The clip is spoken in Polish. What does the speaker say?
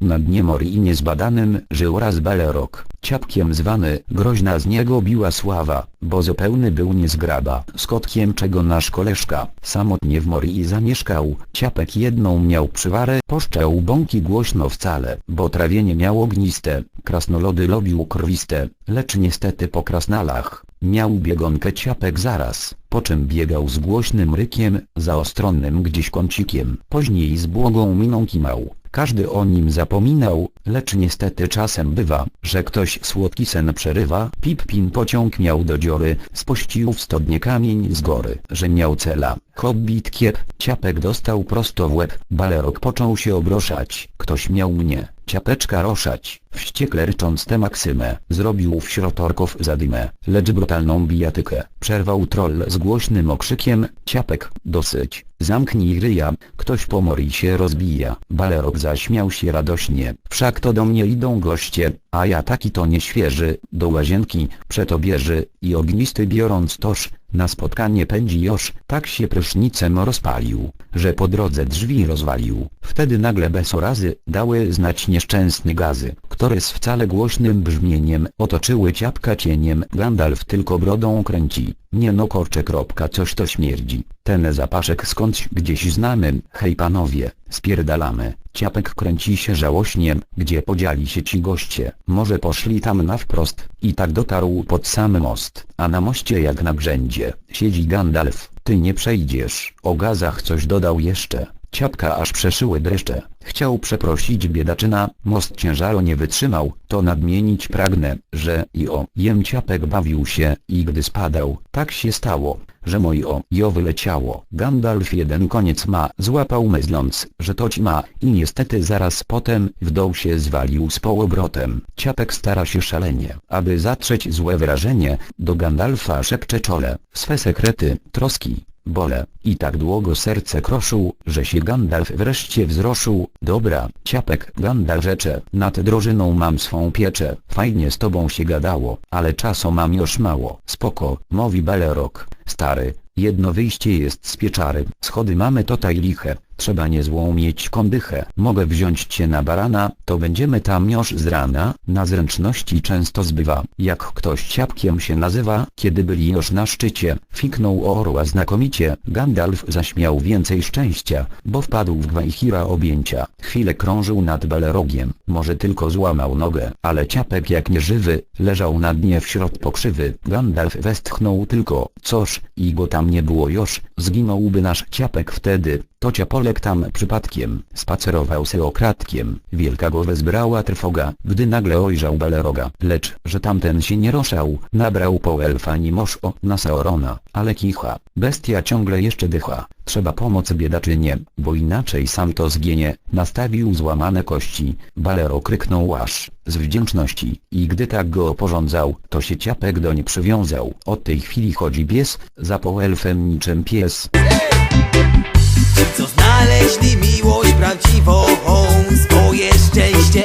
Na dnie Morii niezbadanym żył raz Belerok, ciapkiem zwany, groźna z niego biła sława, bo zupełny był niezgraba, z kotkiem czego nasz koleżka, samotnie w Morii zamieszkał, ciapek jedną miał przywarę, poszczał bąki głośno wcale, bo trawienie miał ogniste, krasnolody lubił krwiste, lecz niestety po krasnalach, miał biegonkę ciapek zaraz, po czym biegał z głośnym rykiem, zaostronnym gdzieś kącikiem, później z błogą miną kimał. Każdy o nim zapominał, lecz niestety czasem bywa, że ktoś słodki sen przerywa. Pip-pin pociąg miał do dziory, spościł w studnie kamień z gory, że miał cela. Hobbit kiep, ciapek dostał prosto w łeb, balerok począł się obroszać. Ktoś miał mnie, ciapeczka roszać. Wściekle rycząc tę maksymę, zrobił wśród orków zadymę, lecz brutalną bijatykę. Przerwał troll z głośnym okrzykiem, ciapek, dosyć, zamknij ryja, ktoś po mori się rozbija. Balerok zaśmiał się radośnie, wszak to do mnie idą goście, a ja taki to nieświeży, do łazienki, przeto bierze, i ognisty biorąc toż, na spotkanie pędzi już, tak się prysznicem rozpalił, że po drodze drzwi rozwalił. Wtedy nagle besorazy dały znać nieszczęsne gazy, które z wcale głośnym brzmieniem otoczyły ciapka cieniem. Gandalf tylko brodą kręci, nie no korcze coś to śmierdzi. Ten zapaszek skądś gdzieś znamy, hej panowie, spierdalamy. Ciapek kręci się żałośnie, gdzie podzieli się ci goście, może poszli tam na wprost, i tak dotarł pod sam most, a na moście jak na grzędzie, siedzi Gandalf, ty nie przejdziesz, o gazach coś dodał jeszcze, ciapka aż przeszyły dreszcze, chciał przeprosić biedaczyna, most ciężaru nie wytrzymał, to nadmienić pragnę, że i o, jem ciapek bawił się, i gdy spadał, tak się stało, że moje jo wyleciało. Gandalf jeden koniec ma, złapał myśląc, że to ma, i niestety zaraz potem w dół się zwalił z połobrotem. Ciapek stara się szalenie, aby zatrzeć złe wrażenie, do Gandalfa szepcze czole, swe sekrety, troski, bole, i tak długo serce kroszył, że się Gandalf wreszcie wzroszył, dobra, ciapek, Gandalf rzecze, nad drożyną mam swą pieczę, fajnie z tobą się gadało, ale czasu mam już mało, spoko, mówi Belerok, stary, jedno wyjście jest z pieczary, schody mamy tutaj liche, trzeba niezłą mieć kondychę, mogę wziąć cię na barana, to będziemy tam już z rana, na zręczności często zbywa, jak ktoś ciapkiem się nazywa, kiedy byli już na szczycie, fiknął orła znakomicie, Gandalf zaśmiał więcej szczęścia, bo wpadł w gwajchira objęcia, chwilę krążył nad Belerogiem, może tylko złamał nogę, ale ciapek jak nieżywy, leżał na dnie wśród pokrzywy, Gandalf westchnął tylko, coż, i go tam nie było już, zginąłby nasz ciapek wtedy, to ciapolek tam przypadkiem, spacerował se okradkiem, wielka go wezbrała trwoga, gdy nagle ojrzał Beleroga, lecz, że tamten się nie roszał, nabrał po elfa nimoż o, na Saurona, ale kicha, bestia ciągle jeszcze dycha, trzeba pomoc biedaczynie, bo inaczej sam to zginie, nastawił złamane kości, Balero kryknął aż, z wdzięczności, i gdy tak go oporządzał, to się ciapek do nie przywiązał, od tej chwili chodzi bies, za po elfem niczym pies znaleźli miłość prawdziwą Swoje szczęście.